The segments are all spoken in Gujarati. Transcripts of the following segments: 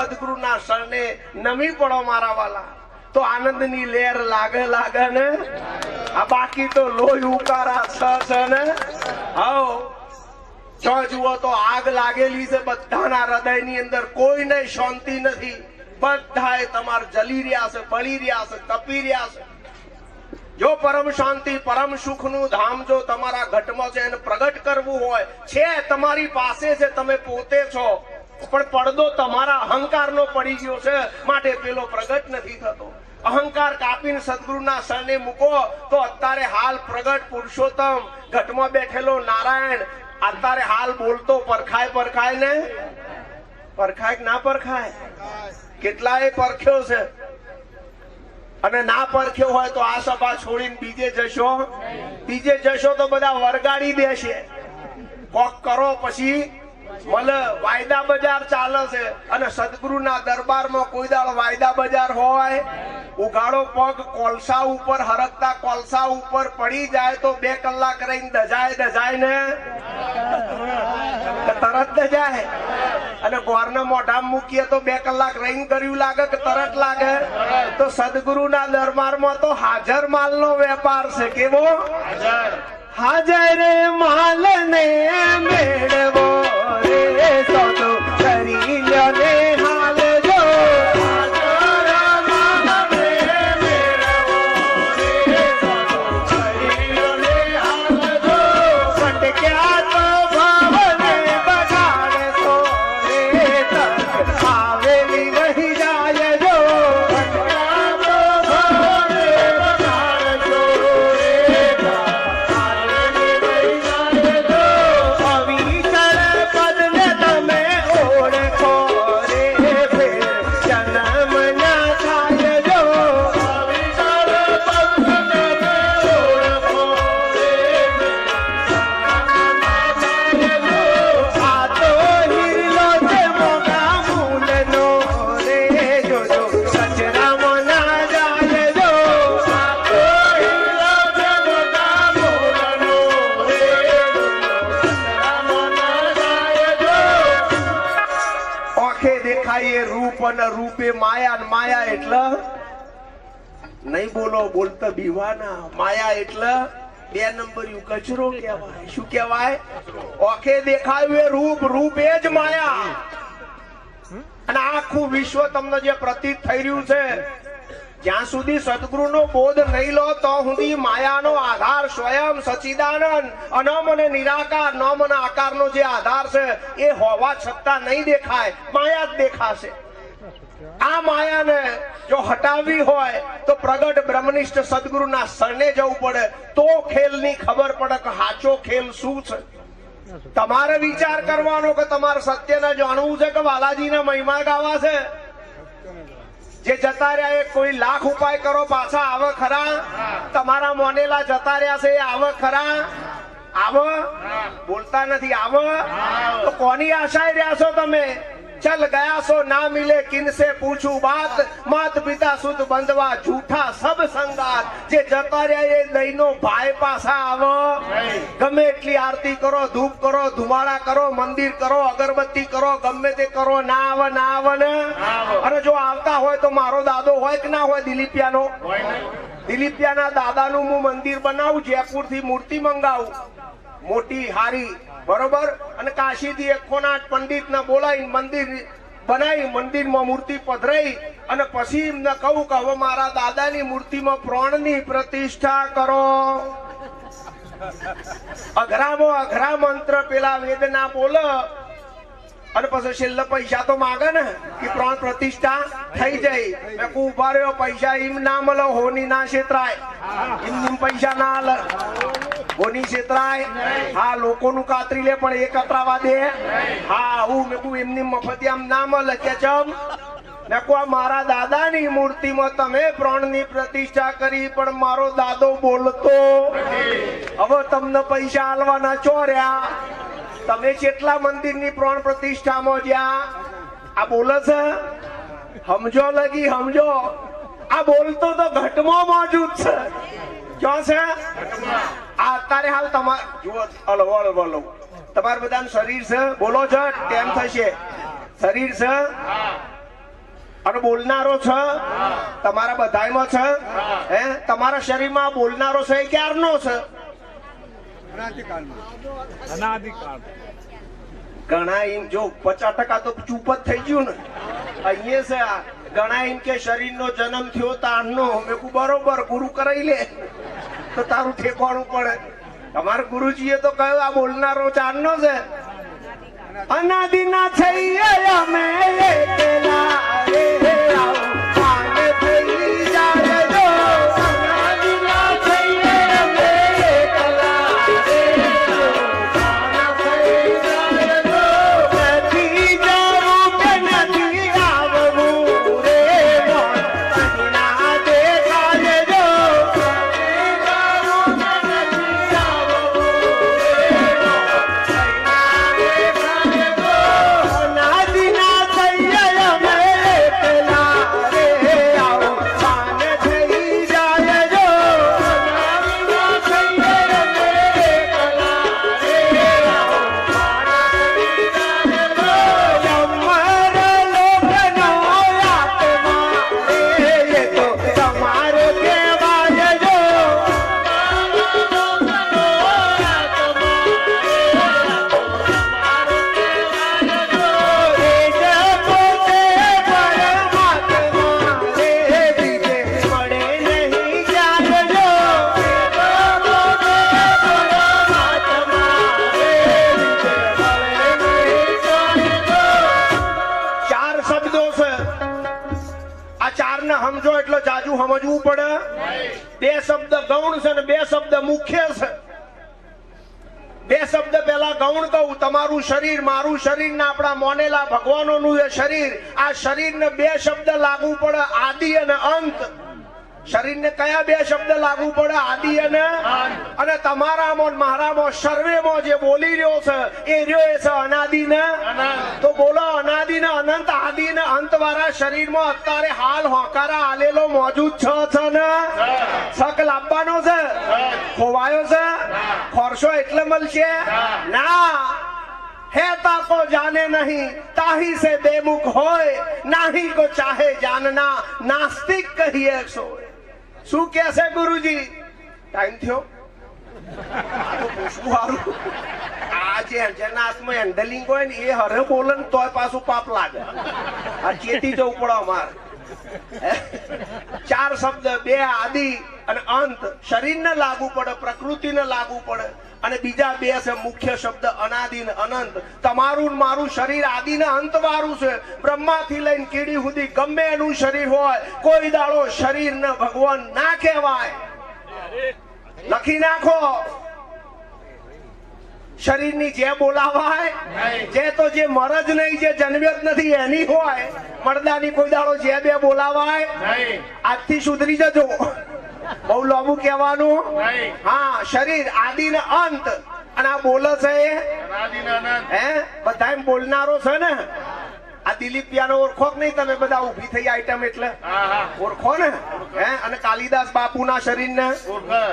સદગુરુના શરણે નમી પડો મારા વાલા. તો આનંદની લહેર લાગે લાગે ને? આ બાકી તો લોહી ઉકારા છ ને? હવ છ જુઓ તો આગ લાગેલી છે બધાના હૃદયની અંદર. કોઈને શાંતિ નથી. બધાએ તમાર જલી રહ્યા છે બળી રહ્યા છે, તપી રહ્યા છે. જો પરમ શાંતિ, પરમ સુખનું ધામ જો તમારા ઘટમાં છે એને પ્રગટ કરવું હોય, છે તમારી પાસે છે, તમે પોતે છો. પણ પડદો તમારા અહંકારનો પડી ગયો છે. માટે પેલો પ્રગટ નથી થતો. અહંકાર કાપીને સદગુરુના શરણે મૂકો તો અત્યારે હાલ પ્રગટ પુરુષોત્તમ ઘટમાં બેઠેલો નારાયણ અત્યારે હાલ બોલતો પરખાય પરખાય ને? પરખાય ના પરખાય? કેટલાય પરખ્યો છે. અને ના પરખ્યો હોય તો આ સભા છોડીને બીજે જશો? બીજે જશો તો બધા વરગાડી દેશે. કોક કરો પછી મળે વાયદા બજાર ચાલે છે. અને સદગુરુના દરબારમાં કોઈ દાળ વાયદા બજાર હોય, ઉઘાડો પગ કોલસા ઉપર, હરકતા કોલસા ઉપર પડી જાય તો બે કલાક રહીને દજાય દજાય ને તરત દજાય. અને ગોરના મોઢામાં મૂકીએ તો બે કલાક રહીને કર્યું લાગે કે તરત લાગે? તો સદગુરુના દરબારમાં તો હાજર માલનો વેપાર છે કેવો? હાજર માલ ને મેળવો રે સોનો. માયા ને માયા એટલે? નહીં બોલો બોલતા બીવાના. માયા એટલે બે નંબર કચરો કહેવાય. શું કહેવાય? ઓખે દેખાયું એ રૂપ રૂપ એ જ માયા. અને આખું વિશ્વ તમને જે પ્રતીત થઈ રહ્યું છે, જ્યાં સુધી સદગુરુનો બોધ નહીં લો, તો સુધી માયાનો આધાર સ્વયં સચિદાનંદ, અનમ અને નિરાકાર, નમ અને આકારનો જે આધાર છે, એ હોવા છતાં નહીં દેખાય. માયા જ દેખાશે. આ માયાને જો હટાવી હોય તો પ્રગટ બ્રહ્મનિષ્ઠ સદગુરુના શરણે જવું પડે. તો ખેલની ખબર પડે કે સાચો ખેલ શું છે? તમારે વિચાર કરવાનો કે તમારે સત્યને જાણવું છે કે વાલાજીના મહિમા ગાવા છે? જે જતા રહ્યા એ કોઈ લાખ ઉપાય કરો, પાછા આવે ખરા? તમારા મોનેલા જતા રહ્યા છે એ આવે ખરા? આવ? બોલતા નથી, આવ? તો કોની આશાએ રહ્યા છો તમે? ચલ ગયા છો ના મિલે કિનસે પૂછું બાત માત પિતા સુધ બંધવા જૂઠા સબ સંગાત જે જતા રહ્યા એ દઈનો ભાઈ પાછા આવો ગમે એટલી આરતી કરો ધૂપ કરો ધુમાડા કરો મંદિર કરો અગરબત્તી કરો ગમે તે કરો ના આવે ના આવે ને અને જો આવતા હોય તો મારો દાદો હોય કે ના હોય દિલીપિયાનો દિલીપિયાના દાદાનું હું મંદિર બનાવું જયપુરથી મૂર્તિ મંગાવું. મોટી હારી, બરોબર? અને કાશીથી એકસો આઠ પંડિત ને બોલાવી મંદિર બનાવી, મંદિરમાં મૂર્તિ પધરાઈ અને પછી એમને કહું કે હવે મારા દાદાની મૂર્તિમાં પ્રાણની પ્રતિષ્ઠા કરો. અઘરામાં અઘરા મંત્ર પેલા વેદના બોલે અને પછી છેલ્લે પૈસા તો માગે ને, કે પ્રાણ પ્રતિષ્ઠા થઈ જાય. મેં કહું ઊભા રહ્યો, પૈસા એમ ના મળે, હોની ના છેતરાય. એમ પૈસા ના લ હોની છેતરાય. હા, લોકોનું કાતરી લે, પણ એ કતરાવા દે. હા હું મેં કહું એમની મફતી આમ ના મળે, કે ચમ? મેં કહું આ મારા દાદાની મૂર્તિમાં તમે પ્રાણની પ્રતિષ્ઠા કરી, પણ મારો દાદો બોલતો. હવે તમને પૈસા આલવાના ચોર્યા તમે કેટલા મંદિરની પ્રાણ પ્રતિષ્ઠામાં જ્યાં આ બોલે છે સમજો લગી સમજો આ બોલતો તો ઘટમાં મોજૂદ છે. ક્યાં છે? આ અત્યારે હાલ તમાર જુઓ, હલો હલો બોલો તમારે બધાનું શરીર છે? બોલો છે, કેમ થશે? શરીર છે? અને બોલનારો છે? તમારા બધાયમાં છે? હે? તમારા શરીરમાં બોલનારો છે ક્યારનો છે? અનાદિકાળ ઘણા તો કે જન્મ થયો તારનો મેં કીધું બરોબર ગુરુ કરાઈ લે. તો તારું ઠેકવાનું પડે. તમારા ગુરુજીએ તો કહ્યું, આ બોલનારો ચારનો છે. અનાદિના થઈએ અમે તમારું શરીર મારું શરીર ને આપણા મોનેલા ભગવાનોનું એ શરીર. આ શરીરને બે શબ્દ લાગુ પડે આદિ અને અંત. શરીરને કયા બે શબ્દ લાગુ પડે? આદિ અને અને તમારામાં મારામાં સર્વેમાં જે બોલી રહ્યો છે એ રહ્યો છે અનાદિ ને તો બોલો અનાદિ ને અનંત આદિ ને અંત વાળા શરીરમાં અત્યારે હાલ હોકારા આલેલો મોજૂદ છ છે ને? શક લાવવાનો છે? ખોવાયો છે? ખોરશો એટલે મળશે? ના. હે તાકો જાને નહીં તાહી સે બેમુખ હોય નાહી કો ચાહે જાનના નાસ્તિક કહીએ સોય શું કે છે ગુરુજી ટાઈમ થયો પૂછવું હારું. આ જે જેના હેન્ડલિંગ હોય ને એ હરે બોલે ને તોય પાછું પાપ લાગે આ ચેતી જવું પડે અમારે ચાર શબ્દ બે આદિ અને અંત શરીરને લાગુ પડે પ્રકૃતિને લાગુ પડે અને બીજા બે છે મુખ્ય શબ્દ અનાદિ ને અનંત. તમારું મારું શરીર આદિ ને અંત વાળું છે. બ્રહ્મા થી લઈને કીડી સુધી ગમે એનું શરીર હોય કોઈ દાડો શરીર ને ભગવાન ના કહેવાય. લખી નાખો. શરીરની જે બોલાવાય જે તો જે મરજ નહીં જે જન્મ્યો નથી એની હોય. મરદાની કોઈ દાડો જે બે બોલાવાય આજથી સુધરી જજો. બહુ લાંબુ કહેવાનું? હા શરીર આદિ ને અંત. અને આ બોલે છે? એ હે? બધા એમ બોલનારો છે ને? આ દિલીપ પિયાનો ઓળખો નહીં? તમે બધા ઊભી થઈ આઈટમ એટલે? ઓળખો ને? હે? અને કાલિદાસ બાપુના શરીરને.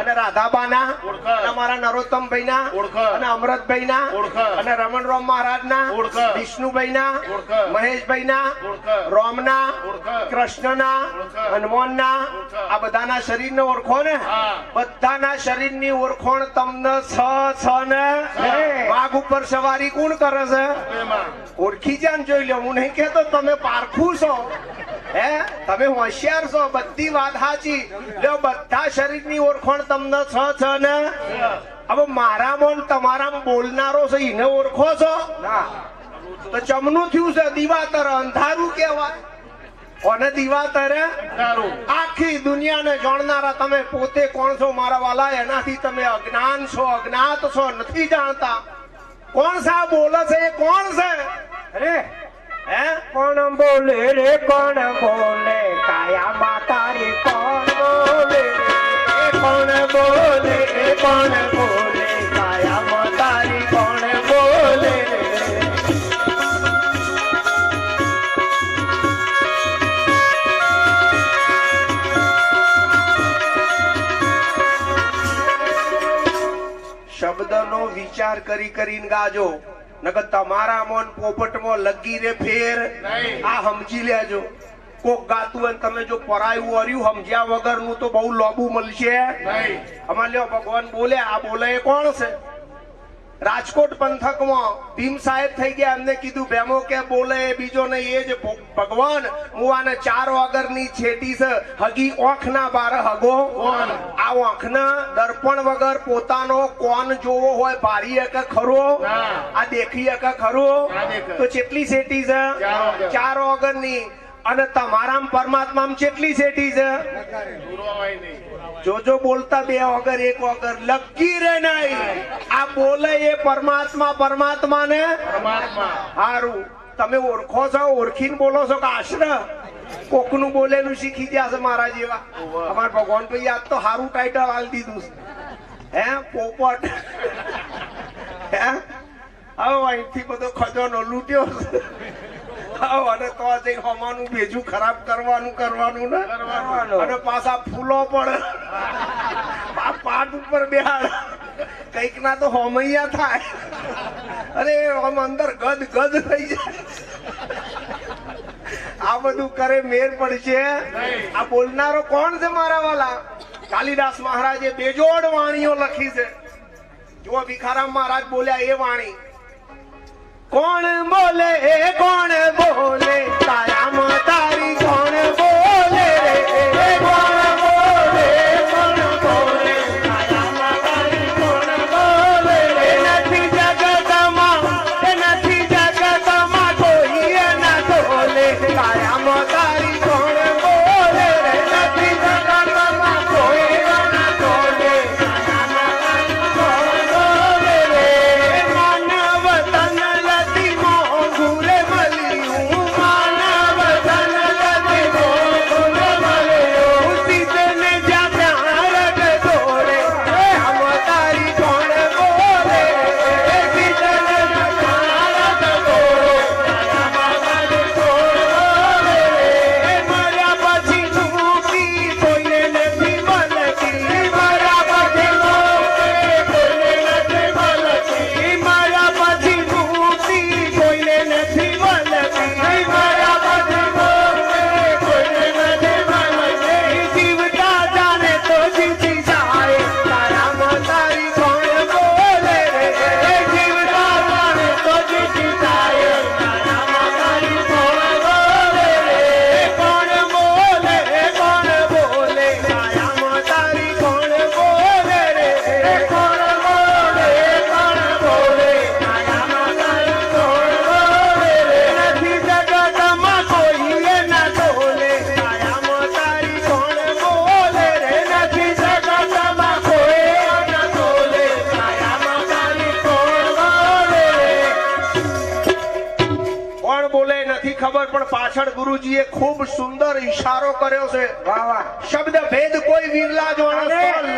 અને રાધાબાના? અને અમારા નરોત્તમભાઈના? ઓળખે. અને અમૃતભાઈના? ઓળખે. અને રમણરામ મહારાજના? ના વિષ્ણુભાઈના? ના મહેશભાઈના? ના રોમના? ના કૃષ્ણના? ના હનુમાનના? ઓળખે. આ બધાના શરીરને ઓળખો ને? બધાના બધાના શરીરની ઓળખોણ તમને છ છ ને. વાઘ ઉપર સવારી કોણ કરે છે? ઓળખી જાય જોઈ લે હું નહીં કેતો તમે પારખું છો. હે? તમે હોશિયાર છો બધી વાત સાચી. લ્યો બધા શરીરની ઓળખાણ તમને છ છ ને? હવે મારામાં ને તમારામાં બોલનારો છે એને ઓળખો છો? તો ચમનું થયું છે દિવાતર. અંધારું કહેવાય. કોને દિવાતર આખી દુનિયાને જાણનારા તમે પોતે કોણ છો? મારા વાલા એનાથી તમે અજ્ઞાન છો અજ્ઞાત છો નથી જાણતા. કોણ સા બોલે છે? એ કોણ છે? બોલે રે કોણ બોલે? કાયા માતા રે કોણ બોલે? કોણ કોણ બોલે? કાયા મતારી કોણ બોલે? શબ્દનો વિચાર કરી કરીને ગાજો. નકર તમારા મન પોપટમાં લગી રે ફેર. નહીં. આ સમજી લેજો. કોક ગાતું હોય તમે જો પરાયું વર્યું સમજ્યા વગરનું તો બહુ લોબુ મળશે. અમારે લ્યો ભગવાન બોલે આ બોલે કોણ છે? રાજકોટ પંથકમાં ભીમ સાહેબ થઈ ગયા. એમને કીધું બેમો કે બોલે બીજો નહીં એ જ ભગવાન. હું આને ચાર વગરની છેટી છે. હગી ઓંખ ના બાર હગો આ ઓંખ દર્પણ વગર પોતાનો કોન જોવો હોય ભારી એક ખરો. આ દેખી એક ખરો. તો ચેટલી છેટી છે? ચાર વગરની. અને તમારા પરમાત્મા ચેટલી છેટી છે? જોજો બોલતા બે વગર એક વગર લગી રે નહીં. આ બોલે એ પરમાત્મા પરમાત્મા. ને હારું. તમે ઓળખો છો ઓળખીને બોલો છો કે આશ્ર? કોકનું બોલેલું શીખી ગયા છે મારા જેવા. અમાર ભગવાન ભાઈ આજ તો હારું ટાઈટલ હાલ દીધું છે. હે પોપટ? હે? હવે અહીંથી બધો ખજાનો લૂટ્યો છે. અને તો જઈને હોમાનું ભેજું ખરાબ કરવાનું કરવાનું ને? કરવાનું. અને પાછા ફૂલો પણ આ પાટ ઉપર બેહાડ. કંઈક ના તો હોમૈયા થાય. અરે આમ અંદર ગદ ગદ થઈ જાય. આ બધું કરે મેર પડશે. આ બોલનારો કોણ છે મારા વાલા? કાલિદાસ મહારાજે બેજોડ વાણીઓ લખી છે. જો ભિખારામ મહારાજ બોલ્યા એ વાણી. કોણ બોલે કોણ બોલે? તારી બોલે પણ પાછળ ગુરુજીએ ખૂબ સુંદર ઈશારો કર્યો છે. શબ્દ ભેદ કોઈ વિરલા તો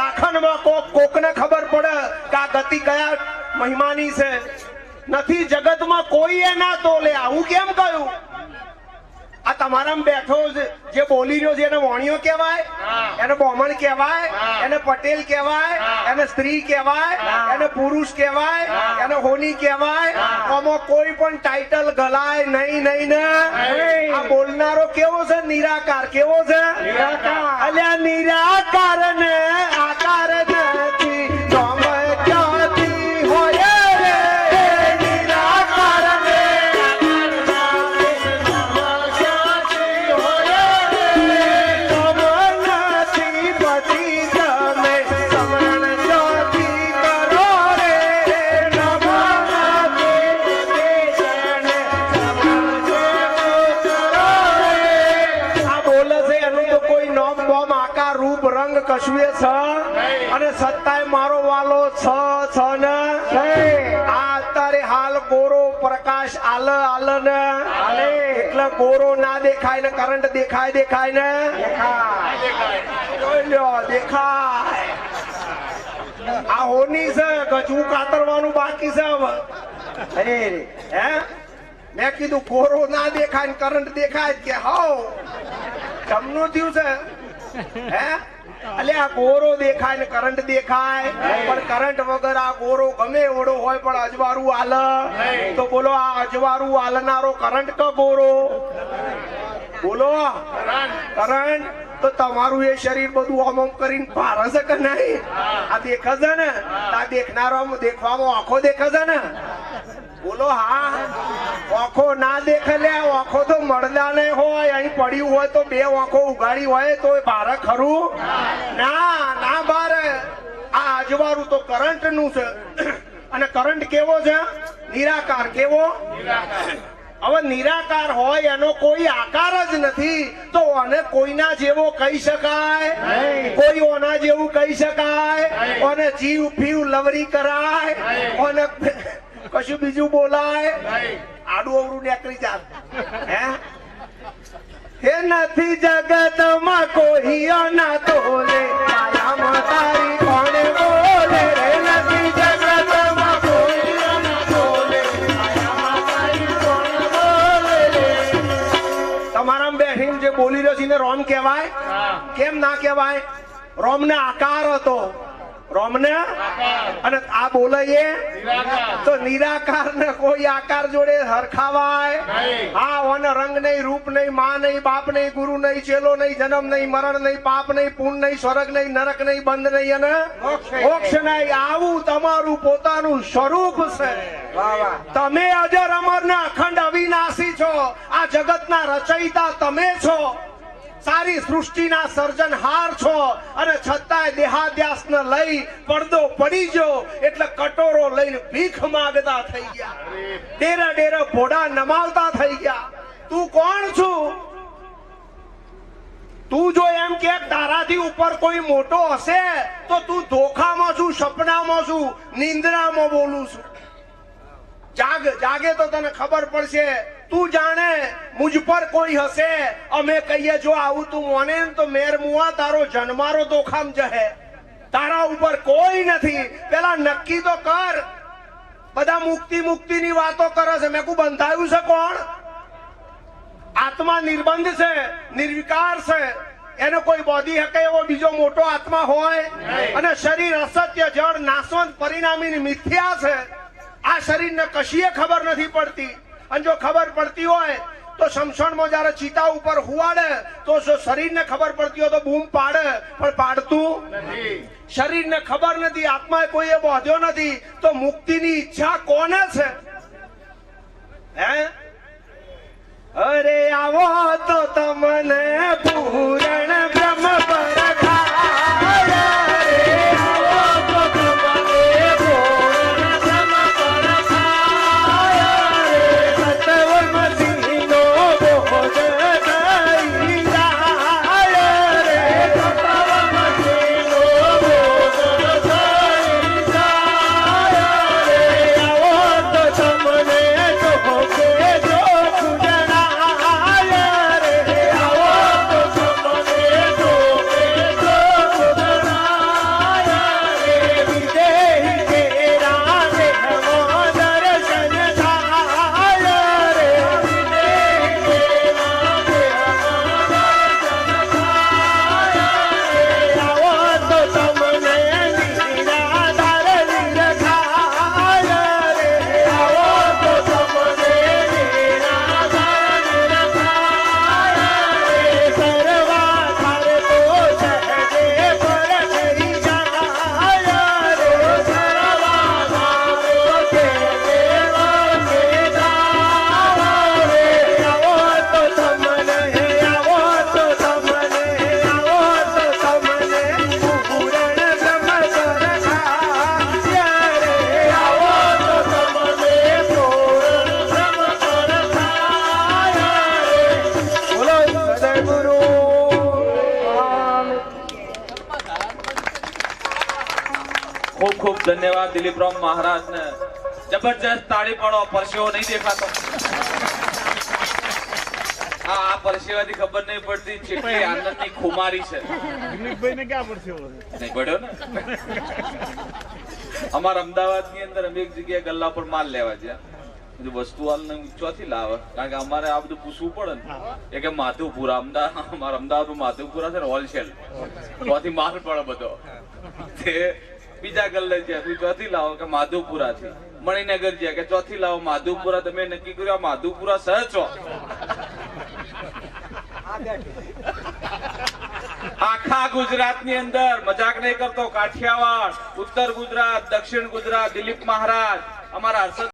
લાખનમાં કોક કોકને ખબર પડે કે આ ગતિ કયા મહિમાની છે. નથી જગતમાં કોઈએ ના તોલે. આવું કેમ કહ્યું? આ તમારામાં બેઠો જે બોલી રહ્યો છે એને વાણિયો કહેવાય એને બોમણ કહેવાય એને પટેલ કહેવાય એને સ્ત્રી કહેવાય એને પુરુષ કહેવાય એને હોની કહેવાય આમાં કોઈ પણ ટાઇટલ ગલાય નહીં નહીં ને. આ બોલનારો કેવો છે? નિરાકાર કેવો છે. અલ્યા નિરાકાર ને આકાર ગોરો ના દેખાય ને કરંટ દેખાય દેખાય ને? દેખાય. દેખાય. આ હોની છે ગજવું કાતરવાનું બાકી છે હવે. અરે હે? મેં કીધું કોરો ના દેખાય ને કરંટ દેખાય કે હાઉ? જમનું થયું છે? હે? એટલે આ ગોરો દેખાય ને કરંટ દેખાય. પણ કરંટ વગર આ ગોરો ગમે એવડો હોય પણ અજવારું હાલ. તો બોલો આ અજવારું આલનારો કરંટ કે ગોરો? બોલો. કરંટ તો તમારું એ શરીર બધું આમ આમ કરીને ભારે છે કે નહીં? આ દેખે છે ને આ દેખનારો દેખવામાં આંખો દેખે છે ને? બોલો હા ઓખો ના દેખે લે આંખો તો મળદા ને હોય અહીં પડ્યું હોય તો બે ઓખો ઉગાડી હોય તો ભારે ખરું? ના ના બારે આ અજવાળું તો કરંટનું છે. અને કરંટ કેવો છે? નિરાકાર કેવો? હવે નિરાકાર હોય એનો કોઈ આકાર જ નથી. તો અને કોઈના જેવો કહી શકાય? કોઈ ઓના જેવું કહી શકાય? અને જીવ ફીવ લવરી કરાય? અને કશું બીજું બોલાય? આડું અવરું નીકળી જાય હે? હે નથી જગતમાં કોઈ અના તોલે કાયામાં તારી કોણે બોલે. રે નથી જગતમાં કોઈ અના તોલે કાયામાં તારી કોણે બોલે. રે તમારામાં બેસીને જે બોલી રહ્યો છે એને રોમ કહેવાય? કેમ ના કહેવાય? રોમને આકાર હતો. રોમને? અને આ બોલે તો નિરાકાર ને કોઈ આકાર જોડે હરખાવાય? હા ઓને રંગ નહીં રૂપ નહીં માં નહીં બાપ નહીં ગુરુ નહીં ચેલો નહીં જન્મ નહીં મરણ નહીં પાપ નહીં પુણ્ય નહીં સ્વર્ગ નહીં નરક નહીં બંધ નહીં અને મોક્ષ નહીં. આવું તમારું પોતાનું સ્વરૂપ છે. તમે અજર અમર ને અખંડ અવિનાશી છો. આ જગતના રચયિતા તમે છો. સારી સૃષ્ટિના સર્જનહાર છો અને છતાંય દેહાદ્યાસને લઈ પડદો પડી ગયો એટલે કટોરો લઈને ભીખ માંગતા થઈ ગયા. ડેરા ડેરા ઘોડા નમાવતા થઈ ગયા. તું કોણ છું? તું જો એમ કે તારાથી ઉપર કોઈ મોટો હશે, તો તું ધોખામાં છું, સપનામાં છું, નિંદ્રામાં બોલું છું. જાગ, જાગે તો તને ખબર પડશે તું જાણે મુજ પર કોઈ હશે? અમે કહીએ જો આવું તું મોને તો મેર મુઆ તારો જન્મારો દોખામ જહે. તારા ઉપર કોઈ નથી. પેલા નક્કી તો કર. બધા મુક્તિ મુક્તિ ની વાતો કરે છે. મેં કુ બંધાયું છે કોણ? આત્મા નિર્બંધ છે નિર્વિકાર છે. એને કોઈ બોધી હકે એવો બીજો મોટો આત્મા હોય? અને શરીર અસત્ય જળ નાશવંત પરિણામી મિથ્યા છે. આ શરીરને કશીએ ખબર નથી પડતી. અને જો ખબર પડતી હોય તો શમશણમાં જયારે ચિતા ઉપર હુવાડે, તો જો શરીરને ખબર પડતી હોય તો બૂમ પાડે. પણ પાડતું શરીરને ખબર નથી, આત્માએ કોઈએ બોધ્યો નથી, તો મુક્તિની ઈચ્છા કોને છે? હે? અરે આવો તો તમને પૂરણ ધન્યવાદ મહારાજ ને જબરજસ્ત તાળી પાડો પરસેવો નહીં દેખાતો. આ પરસેવાથી ખબર નહીં પડતી કેટલી આનંદની ખુમારી છે. દિલીપભાઈને ક્યાં પડશે નહીં પડ્યો ને? અમારા અમદાવાદની અંદર અમે એક જગ્યાએ ગલ્લા પર માલ લેવા ગયા બધું વસ્તુ હાલ ને ચોથી લાવે. કારણ કે અમારે આ બધું પૂછવું પડે ને. એ કે માધવપુરા અમદાવાદ અમારા અમદાવાદમાં માધવપુરા છે ને હોલસેલ. ત્યાંથી માલ પડે બધો. તે બીજા ગલ્લે જ્યાં. તું ચોથી લાવો કે માધુપુરા થી મણિનગર જ્યાં કે ચોથી લાવો માધુપુરા. તમે નક્કી કર્યો માધુપુરા સહ છો? આખા ગુજરાતની અંદર મજાક નહીં કરતો. કાઠિયાવાડ, ઉત્તર ગુજરાત, દક્ષિણ ગુજરાત, દિલીપ મહારાજ. અમારા હર્ષદ